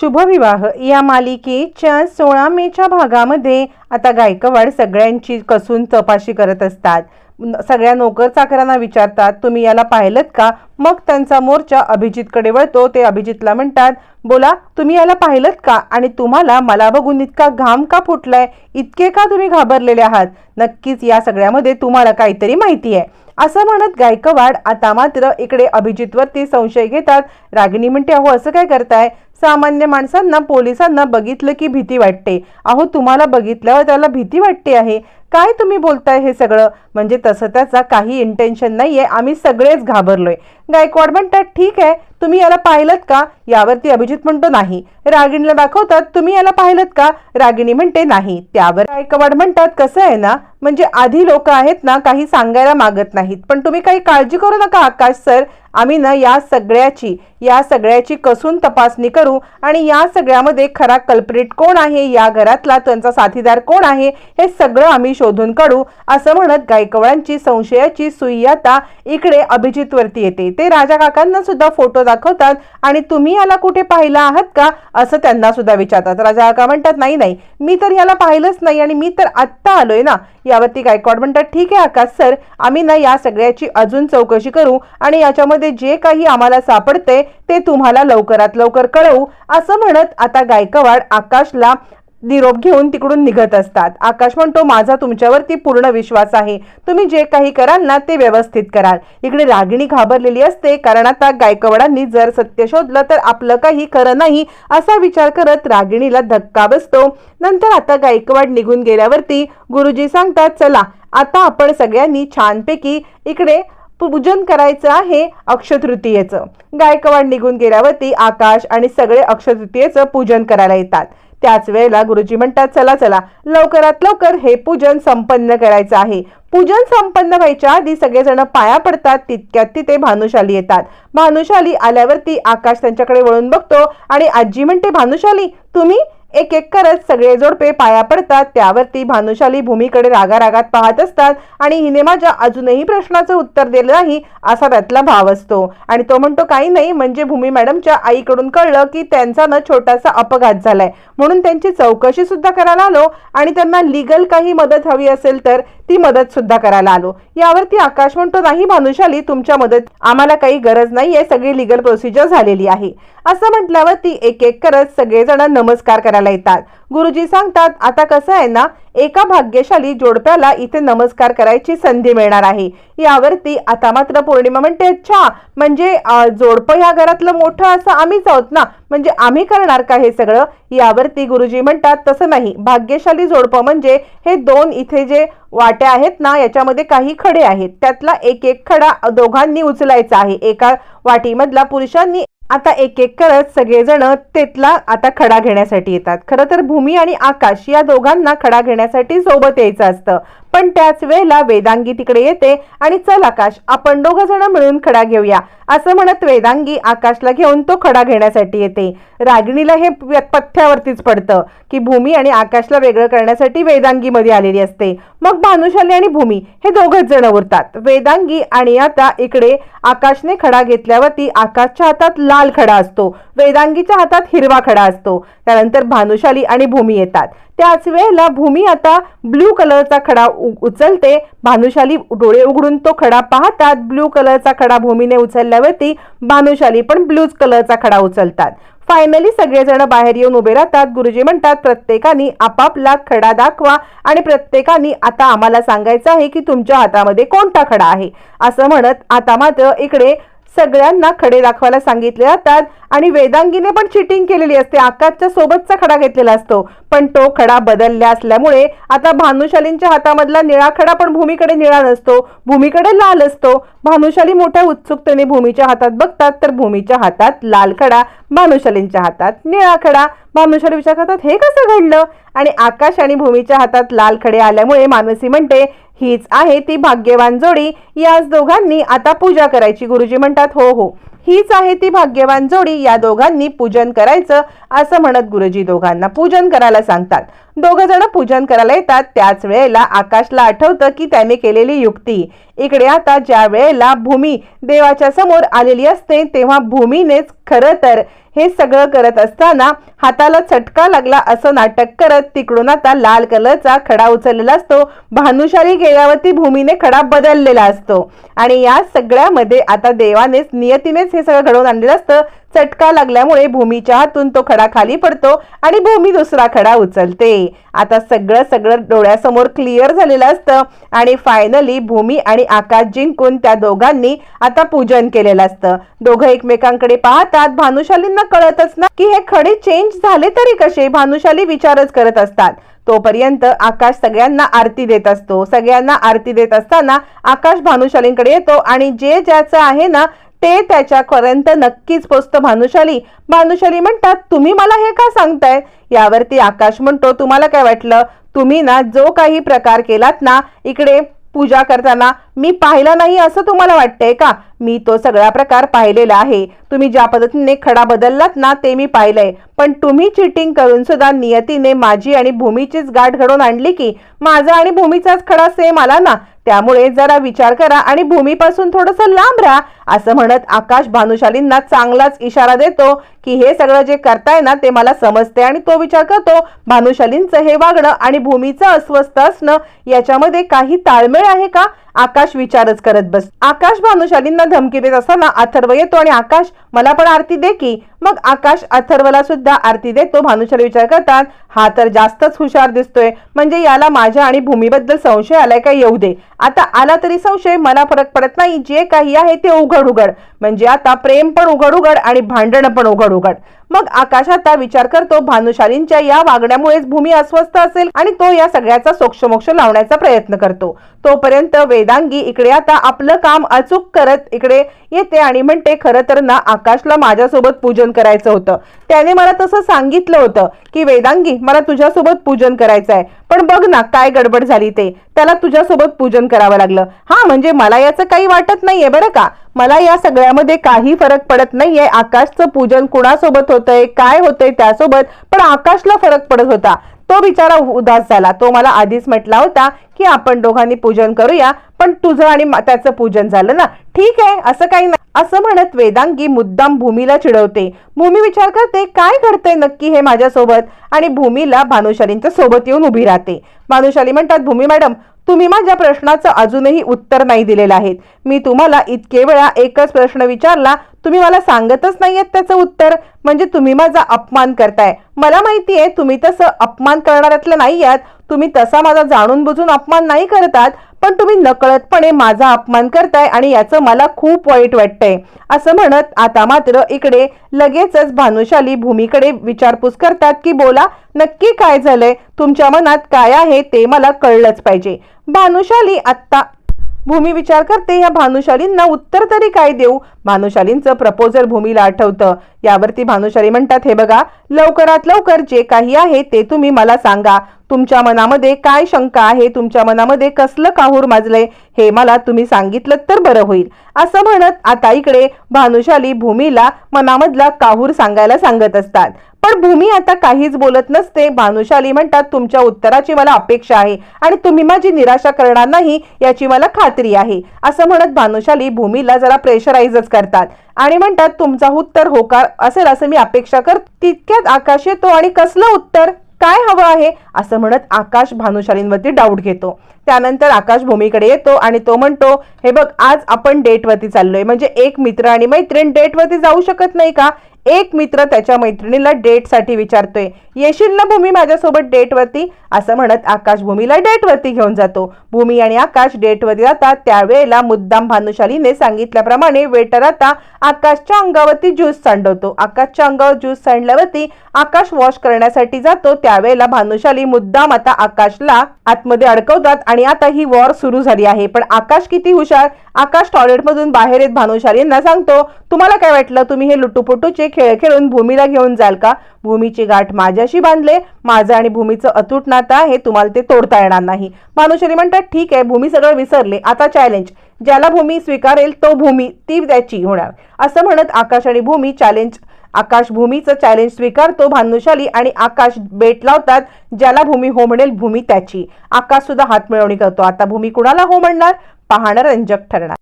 शुभविवाह. या मालिकेच्या सोळा मेच्या भागामध्ये आता गायकवाड सगळ्यांची कसून चपाशी करत असतात. सगळ्या नोकर चाकरांना विचारतात तुम्ही याला पाहिलं का? मग त्यांचा मोर्चा अभिजितकडे वळतो. ते अभिजितला म्हणतात बोला तुम्ही याला पाहिलं का? आणि तुम्हाला मला बघून इतका घाम का फुटलाय? इतके का तुम्ही घाबरलेले आहात? नक्कीच या सगळ्यामध्ये तुम्हाला काहीतरी माहिती आहे. असं म्हणत गायकवाड आता मात्र इकडे अभिजितवरती संशय घेतात. रागिणी म्हणते अहो असं काय करताय? सामान्य माणसांना पोलिसांना बघितलं की भीती वाटते. अहो तुम्हाला बघितल्यावर त्याला भीती वाटते आहे. काय तुम्ही बोलताय हे सगळं? म्हणजे तसं त्याचा काही इंटेन्शन नाहीये. आम्ही सगळेच घाबरलोय. गायकवाड म्हणतात ठीक आहे तुम्ही याला पाहिलं का? यावरती अभिजित म्हणतो नाही. रागिणीला दाखवतात तुम्ही याला पाहिलं का? रागिणी म्हणते नाही. त्यावर गायकवाड म्हणतात कसं आहे ना म्हणजे आधी लोक आहेत ना काही सांगायला मागत नाहीत. पण तुम्ही काही काळजी करू नका आकाश सर. आम्ही ना या सगळ्याची या सगळ्याची कसून तपासणी करू आणि या सगळ्यामध्ये खरा कल्प्रिट कोण आहे? या घरातला त्यांचा साथीदार कोण आहे? हे सगळं आम्ही शोधून काढू असं म्हणत गायकवाडांची संशयाची सुई आता इकडे अभिजितवरती येते. ते राजा काकांना सुद्धा फोटो दाखवतात आणि तुम्ही याला कुठे पाहिला आहात का? असं त्यांना सुद्धा विचारतात. राजा काका म्हणतात नाही नाही मी तर याला पाहिलंच नाही आणि मी तर आत्ता आलोय ना. यावरती गायकवाड म्हणतात ठीक आहे आकाश सर आम्ही ना या सगळ्याची अजून चौकशी करू आणि याच्यामध्ये जे काही आम्हाला सापडते ते तुम्हाला लवकरात लवकर कळवू. असं म्हणत आता गायकवाड आकाशला निरोप घेऊन तिकडून निघत असतात. आकाश म्हणतो माझा तुमच्यावरती पूर्ण विश्वास आहे. तुम्ही जे काही कराल ना ते व्यवस्थित कराल. इकडे रागिणी घाबरलेली असते कारण आता गायकवाडांनी जर सत्य शोधलं तर आपलं काही खरं नाही असा विचार करत रागिणीला धक्का बसतो. नंतर आता गायकवाड निघून गेल्यावरती गुरुजी सांगतात चला आता आपण सगळ्यांनी छानपैकी इकडे पूजन करायचं आहे अक्षतृतीयेचं. गायकवाड निघून गेल्यावरती आकाश आणि सगळे अक्षतृतीयेचं पूजन करायला येतात. त्याच वेळेला गुरुजी म्हणतात चला चला लवकरात लवकर हे पूजन संपन्न करायचं आहे. पूजन संपन्न व्हायच्या आधी सगळेजण पाया पडतात तितक्यात तिथे भानुशाली येतात. भानुशाली आल्यावरती आकाश त्यांच्याकडे वळून बघतो आणि आजी म्हणते भानुशाली तुम्ही एक एक करत सगळे जोडपे पाया पडतात त्यावरती भानुशाली भूमीकडे रागारागात पाहत असतात आणि हिने माझ्या अजूनही प्रश्नाचं उत्तर दिलं नाही असा त्यातला भाव असतो. आणि तो म्हणतो काही नाही म्हणजे भूमी मॅडमच्या आईकडून कळलं की त्यांचा ना छोटासा अपघात झालाय. म्हणून त्यांची चौकशी सुद्धा करायला आलो आणि त्यांना लिगल काही मदत हवी असेल तर ती मदत सुद्धा करायला आलो. यावरती आकाश म्हणतो नाही भानुशाली तुमच्या मदत आम्हाला काही गरज नाहीये सगळी लिगल प्रोसिजर झालेली आहे. असं म्हटल्यावर ती एक एक करत सगळेजण नमस्कार करायला येतात. गुरुजी सांगतात आता कसं आहे ना एका भाग्यशाली जोडप्याला इथे नमस्कार करायची संधी मिळणार आहे. यावरती आता मात्र पौर्णिमा म्हणते अच्छा म्हणजे जोडपं या घरातलं मोठं असं आम्हीच आहोत ना? म्हणजे आम्ही करणार का हे सगळं? यावरती गुरुजी म्हणतात तसं नाही. भाग्यशाली जोडपं म्हणजे हे दोन इथे जे वाट्या आहेत ना याच्यामध्ये काही खडे आहेत. त्यातला एक एक खडा दोघांनी उचलायचा आहे. एका वाटीमधला पुरुषांनी आता एक एक करत सगळेजण तेथला आता खडा घेण्यासाठी येतात. खरं तर भूमी आणि आकाश या दोघांना खडा घेण्यासाठी सोबत यायचं असतं. पण त्याच वेळेला वेदांगी तिकडे येते आणि चल आकाश आपण दोघ जण मिळून खडा घेऊया. असं म्हणत वेदांगी आकाशला घेऊन तो खडा घेण्यासाठी येते. रागिणीला हे पथ्यावरतीच पडतं की भूमी आणि आकाशला वेगळं करण्यासाठी वेदांगी मध्ये आलेली असते. मग भानुशाली आणि भूमी हे दोघच जण उरतात. वेदांगी आणि आता इकडे आकाशने खडा घेतल्यावरती आकाशच्या हातात लाल खडा असतो. वेदांगीच्या हातात हिरवा खडा असतो. त्यानंतर भानुशाली आणि भूमी येतात. त्याच वेळेला भूमी आता ब्ल्यू कलरचा खडा उ- उचलते. भानुशाली डोळे उघडून तो खडा पाहतात. ब्ल्यू कलरचा खडा भूमीने उचलल्यावरती भानुशाली पण ब्लूच कलरचा खडा उचलतात. फायनली सगळेजण बाहेर येऊन उभे राहतात. गुरुजी म्हणतात प्रत्येकाने आपापला खडा दाखवा आणि प्रत्येकाने आता आम्हाला सांगायचं आहे की तुमच्या हातामध्ये कोणता खडा आहे? असं म्हणत आता मात्र इकडे सगळ्यांना खडे दाखवायला सांगितले जातात आणि वेदांगीने पण चिटिंग केलेली असते. आकाशच्या सोबतचा खडा घेतलेला असतो. पण तो खडा बदलला असल्यामुळे आता भानुशालींच्या हातामधला निळा खडा पण भूमीकडे निळा नसतो. भूमीकडे लाल असतो. भानुशाली मोठ्या उत्सुकतेने भूमीच्या हातात बघतात तर भूमीच्या हातात लाल खडा भानुशालींच्या हातात निळा खडा. भानुशाली विचार करतात हे कसं घडलं? आणि आकाश आणि भूमीच्या हातात लाल खडे आल्यामुळे मानसी म्हणते हीच आहे ती भाग्यवान जोडी. याच दोघांनी आता पूजा करायची गुरुजी म्हणतात. हो हो. हीच आहे ती भाग्यवान जोडी. या दोघांनी पूजन करायचं असं म्हणत गुरुजी दोघांना पूजन करायला सांगतात. दोघ जण पूजन करायला येतात. त्याच वेळेला आकाशला आठवतं की त्याने केलेली युक्ती. इकडे आता ज्या वेळेला भूमी देवाच्या समोर आलेली असते तेव्हा भूमीनेच खरं तर हे सगळं करत असताना हाताला चटका लागला असं नाटक करत तिकडून आता लाल कलरचा खडा उचललेला असतो. भानुशाली गेल्यावरती भूमीने खडा बदललेला असतो. आणि या सगळ्यामध्ये आता देवानेच नियतीनेच हे सगळं घडवून आणलेलं असतं. चटका लागल्यामुळे भूमीच्या हातून तो खडा खाली पडतो आणि भूमी दुसरा खडा उचलते. आता सगळं सगळं डोळ्यासमोर क्लिअर झालेलं असतं आणि फायनली भूमी आणि आकाश जिंकून त्या दोघांनी आता पूजन केलेलं असतं. दोघं एकमेकांकडे पाहतात भानुशालींना कळतच ना की हे खडे चेंज झाले तरी कसे भानुशाली विचारच करत असतात. तोपर्यंत आकाश सगळ्यांना आरती देत असतो. सगळ्यांना आरती देत असताना आकाश भानुशालींकडे येतो आणि जे ज्याचं आहे ना ते त्याच्यापर्यंत नक्कीच पोचतं. भानुशाली भानुशाली म्हणतात तुम्ही मला हे का सांगताय? यावरती आकाश म्हणतो तुम्हाला काय वाटलं? तुम्ही ना जो काही प्रकार केलात ना इकडे पूजा करताना मी पाहिला नाही असं तुम्हाला वाटतंय का? मी तो सगळा प्रकार पाहिलेला आहे. तुम्ही ज्या पद्धतीने खडा बदललात ना ते मी पाहिलंय. पण तुम्ही चिटिंग करून सुद्धा नियतीने माझी आणि भूमीचीच गाठ घडवून आणली की माझा आणि भूमीचाच खडा सेम आला ना? त्यामुळे जरा विचार करा आणि भूमीपासून थोडंसं लांब राहा. असं म्हणत आकाश भानुशालींना चांगलाच इशारा देतो की हे सगळं जे करताय ना ते मला समजते आणि तो विचार करतो. भानुशालींचं हे वागणं आणि भूमीचं अस्वस्थ असणं याच्यामध्ये काही ताळमेळ आहे का? आकाश विचारच करत बस. आकाश भानुशालींना धमकी देत असताना अथर्व येतो आणि आकाश मला पण आरती दे की मग आकाश अथर्वला सुद्धा आरती देतो. भानुशाली विचार करतात हा तर जास्तच हुशार दिसतोय. म्हणजे याला माझ्या आणि भूमीबद्दल संशय आलाय का? येऊ दे. आता आला तरी संशय मला फरक पडत नाही. जे काही आहे ते उघड उघड म्हणजे आता प्रेम पण उघड उघड आणि भांडण पण उघड उघड मग आकाश आता विचार करतो भानुशालींच्या या वागण्यामुळेच भूमी अस्वस्थ असेल आणि तो या सगळ्याचा सोक्षमोक्ष लावण्याचा प्रयत्न करतो. तोपर्यंत वेदांगी इकडे आता आपलं काम अचूक करत इकडे येते आणि म्हणते खरं तर ना आकाशला माझ्यासोबत पूजन करायचं होतं. त्याने मला तसं सांगितलं होतं की वेदांगी मला तुझ्यासोबत पूजन करायचं आहे. पण बघ ना काय गडबड झाली ते. त्याला तुझ्यासोबत पूजन करावं लागलं. हा म्हणजे मला याचं काही वाटत नाहीये बरं का? मला या सगळ्यामध्ये काही फरक पडत नाहीये. आकाशचं पूजन कुणासोबत होतंय काय होतंय त्यासोबत पण आकाशला फरक पडत होता. तो बिचारा उदास झाला. तो मला आधीच म्हटला होता की आपण दोघांनी पूजन करूया पण तुझं आणि मा- त्याचं पूजन झालं ना. ठीक आहे असं काही नाही. असं म्हणत वेदांगी मुद्दाम भूमीला चिडवते. भूमी विचार करते काय घडतंय नक्की हे माझ्यासोबत? आणि भूमीला भानुशालींच्या सोबत येऊन उभी राहते. भानुशाली म्हणतात भूमी मॅडम तुम्ही माझ्या प्रश्नाचं अजूनही उत्तर नाही दिलेलं आहे मी तुम्हाला इतके वेळा एकच प्रश्न विचारला तुम्ही मला सांगतच नाहीयेत त्याचं उत्तर. म्हणजे तुम्ही माझा अपमान करताय. मला माहिती आहे तुम्ही तसं अपमान करणाऱ्यातलं नाही आहात तुम्ही तसा माझा जाणून बुजून अपमान नाही करतात. पण तुम्ही नकळतपणे माझा अपमान करताय आणि याचं मला खूप वाईट वाटतंय. असं म्हणत आता मात्र इकडे लगेचच भानुशाली भूमीकडे विचारपूस करतात की बोला नक्की काय झालंय? तुमच्या मनात काय आहे ते मला कळलंच पाहिजे. भानुशाली आत्ता भूमी विचार करते या भानुशालींना उत्तर तरी काय देऊ? भानुशालींचं प्रपोजल भूमीला आठवतं. यावरती भानुशाली म्हणतात हे बघा लवकरात लवकर जे काही आहे ते तुम्ही मला सांगा. तुमच्या मनामध्ये काय शंका आहे? तुमच्या मनामध्ये कसलं काहूर माजलंय? हे मला तुम्ही सांगितलं तर बरं होईल. असं म्हणत आता इकडे भानुशाली भूमीला मनामधला काहूर सांगायला सांगत असतात. पण भूमी आता काहीच बोलत नसते. भानुशाली म्हणतात तुमच्या उत्तराची मला अपेक्षा आहे आणि तुम्ही माझी निराशा करणार नाही याची मला खात्री आहे. असं म्हणत भानुशाली भूमीला जरा प्रेशराईजच करतात. आणि म्हणतात तुमचा उत्तर होकार असेल असं मी अपेक्षा कर तितक्यात आकाश येतो आणि कसलं उत्तर? काय हवं आहे? असं म्हणत आकाश भानुशालींवरती डाऊट घेतो. त्यानंतर आकाश भूमीकडे येतो आणि तो म्हणतो हे बघ आज आपण डेटवरती चाललोय. म्हणजे एक मित्र आणि मैत्रीण डेटवरती जाऊ शकत नाही का? एक मित्र त्याच्या मैत्रिणीला डेटसाठी विचारतोय. येशील ना भूमी माझ्यासोबत डेटवरती असं म्हणत आकाश भूमीला डेटवरती घेऊन जातो. भूमी आणि आकाश डेटवरती जातात. त्यावेळेला मुद्दाम भानुशालीने सांगितल्याप्रमाणे वेटर आता आकाशच्या अंगावरती ज्यूस सांडवतो. आकाशच्या अंगावर ज्यूस सांडल्यावरती आकाश वॉश करण्यासाठी जातो. त्यावेळेला भानुशाली मुद्दाम आता आकाशला आतमध्ये अडकवतात आणि आता ही वॉर सुरू झाली आहे. पण आकाश किती हुशार? आकाश टॉयलेटमधून बाहेर येत भानुशालींना सांगतो तुम्हाला काय वाटलं? तुम्ही हे लुटूपुटूचे खेळ खेळून भूमीला घेऊन जाल का? भूमीची गाठ माझ्याशी बांधले माझं आणि भूमीचं अतूट नातं आहे तुम्हाला ते तोडता येणार नाही. भानुशाली म्हणतात ठीक आहे भूमी सगळं विसरले. आता चॅलेंज ज्याला भूमी स्वीकारेल तो भूमी ती त्याची होणार. असं म्हणत आकाश आणि भूमी चॅलेंज आकाश भूमीचं चॅलेंज स्वीकारतो भानुशाली आणि आकाश बेट लावतात ज्याला भूमी हो म्हणेल भूमी त्याची. आकाश सुद्धा हात मिळवणी करतो. आता भूमी कुणाला हो म्हणणार? पाहणं रंजक ठरणार.